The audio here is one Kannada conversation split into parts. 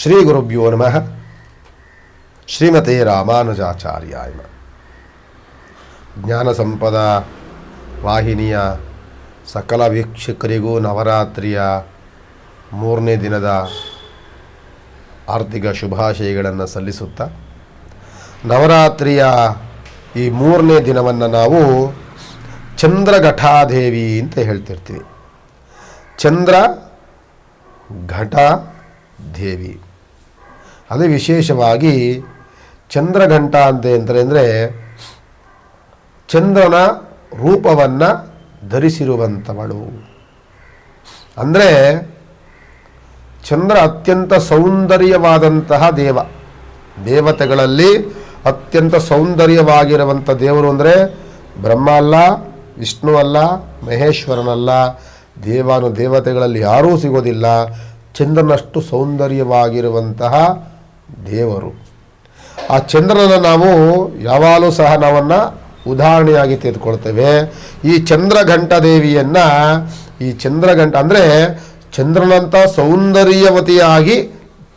ಶ್ರೀ ಗುರುಭ್ಯೋ ನಮಃ ಶ್ರೀಮತೆ ರಾಮಾನುಜಾಚಾರ್ಯ. ಜ್ಞಾನ ಸಂಪದ ವಾಹಿನಿಯ ಸಕಲ ವೀಕ್ಷಕರಿಗೂ ನವರಾತ್ರಿಯ ಮೂರನೇ ದಿನದ ಆರ್ಥಿಕ ಶುಭಾಶಯಗಳನ್ನು ಸಲ್ಲಿಸುತ್ತಾ, ನವರಾತ್ರಿಯ ಈ ಮೂರನೇ ದಿನವನ್ನು ನಾವು ಚಂದ್ರಘಟಾದೇವಿ ಅಂತ ಹೇಳ್ತಿರ್ತೀವಿ. ಚಂದ್ರ ಘಟ ದೇವಿ ಅದೇ ವಿಶೇಷವಾಗಿ ಚಂದ್ರಘಂಟ ಅಂತ ಅಂದರೆ ಚಂದ್ರನ ರೂಪವನ್ನು ಧರಿಸಿರುವಂಥವಳು. ಅಂದರೆ ಚಂದ್ರ ಅತ್ಯಂತ ಸೌಂದರ್ಯವಾದಂತಹ ದೇವ. ದೇವತೆಗಳಲ್ಲಿ ಅತ್ಯಂತ ಸೌಂದರ್ಯವಾಗಿರುವಂಥ ದೇವರು ಅಂದರೆ ಬ್ರಹ್ಮ ಅಲ್ಲ, ವಿಷ್ಣು ಅಲ್ಲ, ಮಹೇಶ್ವರನಲ್ಲ. ದೇವಾನು ದೇವತೆಗಳಲ್ಲಿ ಯಾರೂ ಸಿಗೋದಿಲ್ಲ. ಚಂದ್ರನಷ್ಟು ಸೌಂದರ್ಯವಾಗಿರುವಂತಹ ದೇವರು. ಆ ಚಂದ್ರನ ನಾವು ಯಾವಾಗಲೂ ಸಹ ನಾವನ್ನು ಉದಾಹರಣೆಯಾಗಿ ತೆಗೆದುಕೊಳ್ತೇವೆ. ಈ ಚಂದ್ರಘಂಟ ದೇವಿಯನ್ನು ಈ ಚಂದ್ರಘಂಟ ಅಂದರೆ ಚಂದ್ರನಂಥ ಸೌಂದರ್ಯವತಿಯಾಗಿ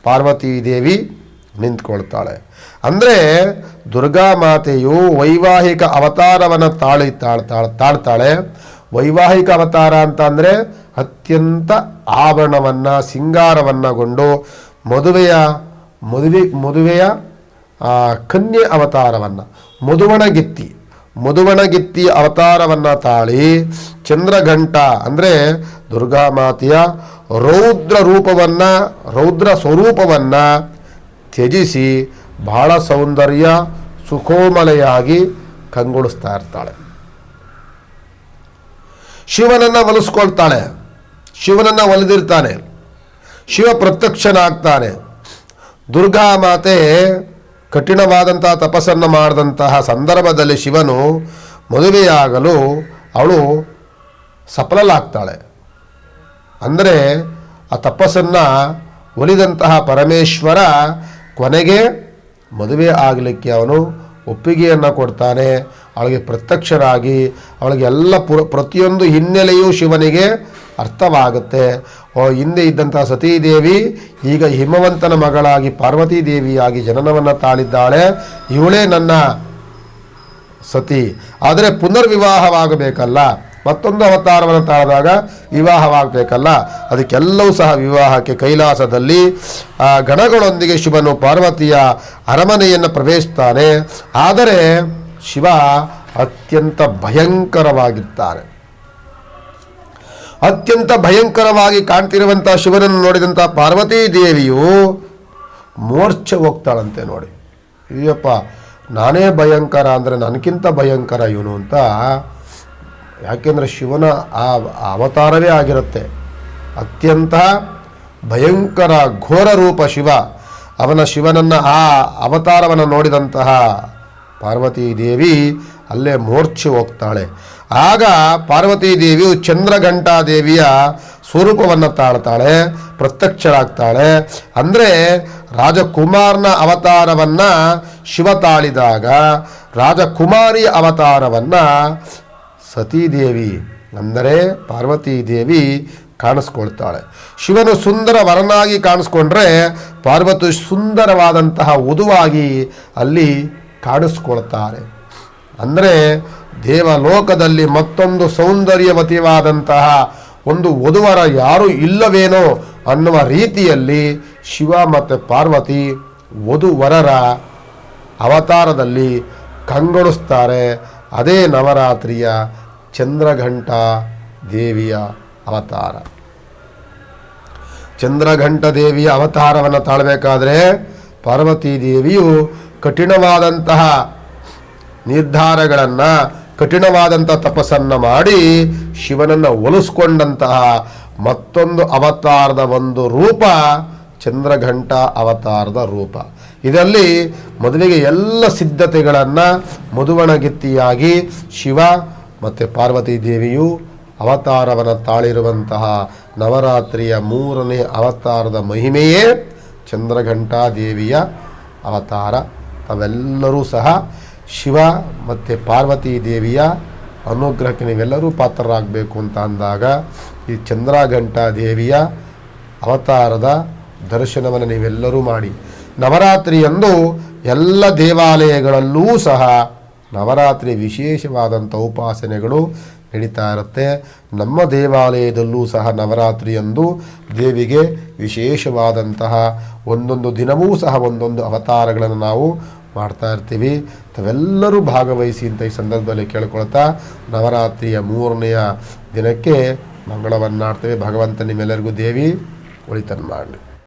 ಪಾರ್ವತಿ ದೇವಿ ನಿಂತ್ಕೊಳ್ತಾಳೆ. ಅಂದರೆ ದುರ್ಗಾ ಮಾತೆಯು ವೈವಾಹಿಕ ಅವತಾರವನ್ನು ತಾಳಿ ತಾಳ್ತಾಳೆ ತಾಳ್ತಾಳೆ. ವೈವಾಹಿಕ ಅವತಾರ ಅಂತ ಅಂದರೆ ಅತ್ಯಂತ ಆಭರಣವನ್ನು ಸಿಂಗಾರವನ್ನಗೊಂಡು ಮದುವೆಯ ಮದುವೆ, ಮದುವೆಯ ಕನ್ಯೆ ಅವತಾರವನ್ನು ಮದುವಣಗಿತ್ತಿ ಮದುವಣಗಿತ್ತಿ ಅವತಾರವನ್ನು ತಾಳಿ ಚಂದ್ರಘಂಟ ಅಂದರೆ ದುರ್ಗಾಮಾತೆಯ ರೌದ್ರ ರೂಪವನ್ನು, ರೌದ್ರ ಸ್ವರೂಪವನ್ನು ತ್ಯಜಿಸಿ ಬಹಳ ಸೌಂದರ್ಯ, ಸುಕೋಮಲೆಯಾಗಿ ಕಂಗೊಳಿಸ್ತಾ ಇರ್ತಾಳೆ. ಶಿವನನ್ನು ಒಲಿಸ್ಕೊಳ್ತಾಳೆ. ಶಿವನನ್ನು ಒಲಿದಿರ್ತಾನೆ. ಶಿವ ಪ್ರತ್ಯಕ್ಷನಾಗ್ತಾನೆ. ದುರ್ಗಾ ಮಾತೆ ಕಠಿಣವಾದಂತಹ ತಪಸ್ಸನ್ನು ಮಾಡಿದಂತಹ ಸಂದರ್ಭದಲ್ಲಿ ಶಿವನು ಮದುವೆಯಾಗಲು ಅವಳು ಸಫಲಲಾಗ್ತಾಳೆ ಅಂದರೆ ಆ ತಪಸ್ಸನ್ನು ಒಲಿದಂತಹ ಪರಮೇಶ್ವರ ಕೊನೆಗೆ ಮದುವೆ ಆಗಲಿಕ್ಕೆ ಅವನು ಒಪ್ಪಿಗೆಯನ್ನು ಕೊಡ್ತಾನೆ. ಅವಳಿಗೆ ಪ್ರತ್ಯಕ್ಷರಾಗಿ ಅವಳಿಗೆ ಎಲ್ಲ ಪುರ, ಪ್ರತಿಯೊಂದು ಹಿನ್ನೆಲೆಯೂ ಶಿವನಿಗೆ ಅರ್ಥವಾಗುತ್ತೆ. ಹಿಂದೆ ಇದ್ದಂಥ ಸತೀದೇವಿ ಈಗ ಹಿಮವಂತನ ಮಗಳಾಗಿ ಪಾರ್ವತೀ ದೇವಿಯಾಗಿ ಜನನವನ್ನು ತಾಳಿದ್ದಾಳೆ. ಇವಳೇ ನನ್ನ ಸತಿ. ಆದರೆ ಪುನರ್ವಿವಾಹವಾಗಬೇಕಲ್ಲ. ಮತ್ತೊಂದು ಅವತಾರವನ್ನು ತಾಳಿದಾಗ ವಿವಾಹವಾಗಬೇಕಲ್ಲ. ಅದಕ್ಕೆಲ್ಲವೂ ಸಹ ವಿವಾಹಕ್ಕೆ ಕೈಲಾಸದಲ್ಲಿ ಗಣಗಳೊಂದಿಗೆ ಶಿವನು ಪಾರ್ವತಿಯ ಅರಮನೆಯನ್ನು ಪ್ರವೇಶಿಸ್ತಾನೆ. ಆದರೆ ಶಿವ ಅತ್ಯಂತ ಭಯಂಕರವಾಗಿರ್ತಾನೆ ಅತ್ಯಂತ ಭಯಂಕರವಾಗಿ ಕಾಣ್ತಿರುವಂಥ ಶಿವನನ್ನು ನೋಡಿದಂಥ ಪಾರ್ವತೀ ದೇವಿಯು ಮೂರ್ಛೆ ಹೋಗ್ತಾಳಂತೆ ನೋಡಿ. ಅಯ್ಯಪ್ಪ, ನಾನೇ ಭಯಂಕರ ಅಂದರೆ ನನಗಿಂತ ಭಯಂಕರ ಇವನು ಅಂತ. ಯಾಕೆಂದರೆ ಶಿವನ ಆ ಅವತಾರವೇ ಆಗಿರುತ್ತೆ. ಅತ್ಯಂತ ಭಯಂಕರ ಘೋರ ರೂಪ ಶಿವ. ಅವನ ಶಿವನನ್ನು ಆ ಅವತಾರವನ್ನು ನೋಡಿದಂತಹ ಪಾರ್ವತೀ ದೇವಿ ಅಲ್ಲೇ ಮೂರ್ಛೆ ಹೋಗ್ತಾಳೆ. ಆಗ ಪಾರ್ವತೀ ದೇವಿಯು ಚಂದ್ರಘಂಟಾ ದೇವಿಯ ಸ್ವರೂಪವನ್ನು ತಾಳ್ತಾಳೆ, ಪ್ರತ್ಯಕ್ಷರಾಗ್ತಾಳೆ. ಅಂದರೆ ರಾಜಕುಮಾರನ ಅವತಾರವನ್ನು ಶಿವ ತಾಳಿದಾಗ ರಾಜಕುಮಾರಿ ಅವತಾರವನ್ನು ಸತೀದೇವಿ, ಅಂದರೆ ಪಾರ್ವತೀ ದೇವಿ ಕಾಣಿಸ್ಕೊಳ್ತಾಳೆ. ಶಿವನು ಸುಂದರ ವರನಾಗಿ ಕಾಣಿಸ್ಕೊಂಡ್ರೆ ಪಾರ್ವತಿ ಸುಂದರವಾದಂತಹ ವಧುವಾಗಿ ಅಲ್ಲಿ ಕಾಣಿಸ್ಕೊಳ್ತಾರೆ. ಅಂದರೆ ದೇವಲೋಕದಲ್ಲಿ ಮತ್ತೊಂದು ಸೌಂದರ್ಯವತಿವಾದಂತಹ ಒಂದು ವಧುವರ ಯಾರೂ ಇಲ್ಲವೇನೋ ಅನ್ನುವ ರೀತಿಯಲ್ಲಿ ಶಿವ ಮತ್ತು ಪಾರ್ವತಿ ವಧುವರರ ಅವತಾರದಲ್ಲಿ ಕಂಗೊಳಿಸ್ತಾರೆ. ಅದೇ ನವರಾತ್ರಿಯ ಚಂದ್ರಘಂಟ ದೇವಿಯ ಅವತಾರ. ಚಂದ್ರಘಂಟ ದೇವಿಯ ಅವತಾರವನ್ನು ತಾಳಬೇಕಾದ್ರೆ ಪಾರ್ವತೀ ದೇವಿಯು ಕಠಿಣವಾದಂತಹ ನಿರ್ಧಾರಗಳನ್ನು ಕಠಿಣವಾದಂಥ ತಪಸ್ಸನ್ನು ಮಾಡಿ ಶಿವನನ್ನು ಒಲಿಸ್ಕೊಂಡಂತಹ ಮತ್ತೊಂದು ಅವತಾರದ ಒಂದು ರೂಪ ಚಂದ್ರಘಂಟ ಅವತಾರದ ರೂಪ. ಇದರಲ್ಲಿ ಮದುವೆಗೆ ಎಲ್ಲ ಸಿದ್ಧತೆಗಳನ್ನು ಮದುವಣಗಿತ್ತಿಯಾಗಿ ಶಿವ ಮತ್ತು ಪಾರ್ವತಿ ದೇವಿಯು ಅವತಾರವನ್ನು ತಾಳಿರುವಂತಹ ನವರಾತ್ರಿಯ ಮೂರನೇ ಅವತಾರದ ಮಹಿಮೆಯೇ ಚಂದ್ರಘಂಟಾ ದೇವಿಯ ಅವತಾರ. ತಾವೆಲ್ಲರೂ ಸಹ ಶಿವ ಮತ್ತು ಪಾರ್ವತಿ ದೇವಿಯ ಅನುಗ್ರಹಕ್ಕೆ ನೀವೆಲ್ಲರೂ ಪಾತ್ರರಾಗಬೇಕು ಅಂತ ಅಂದಾಗ ಈ ಚಂದ್ರಘಂಟಾ ದೇವಿಯ ಅವತಾರದ ದರ್ಶನವನ್ನು ನೀವೆಲ್ಲರೂ ಮಾಡಿ. ನವರಾತ್ರಿಯಂದು ಎಲ್ಲ ದೇವಾಲಯಗಳಲ್ಲೂ ಸಹ ನವರಾತ್ರಿ ವಿಶೇಷವಾದಂಥ ಉಪಾಸನೆಗಳು ನಡೀತಾ ಇರುತ್ತೆ. ನಮ್ಮ ದೇವಾಲಯದಲ್ಲೂ ಸಹ ನವರಾತ್ರಿಯಂದು ದೇವಿಗೆ ವಿಶೇಷವಾದಂತಹ ಒಂದೊಂದು ದಿನವೂ ಸಹ ಒಂದೊಂದು ಅವತಾರಗಳನ್ನು ನಾವು ಮಾಡ್ತಾ ಇರ್ತೀವಿ. ತಾವೆಲ್ಲರೂ ಭಾಗವಹಿಸಿ ಅಂತ ಈ ಸಂದರ್ಭದಲ್ಲಿ ಕೇಳ್ಕೊಳ್ತಾ ನವರಾತ್ರಿಯ ಮೂರನೆಯ ದಿನಕ್ಕೆ ಮಂಗಳವನ್ನಾಡ್ತೇವೆ. ಭಗವಂತ ನಿಮ್ಮೆಲ್ಲರಿಗೂ ದೇವಿ ಒಳಿತನ್ನು ಮಾಡಲಿ.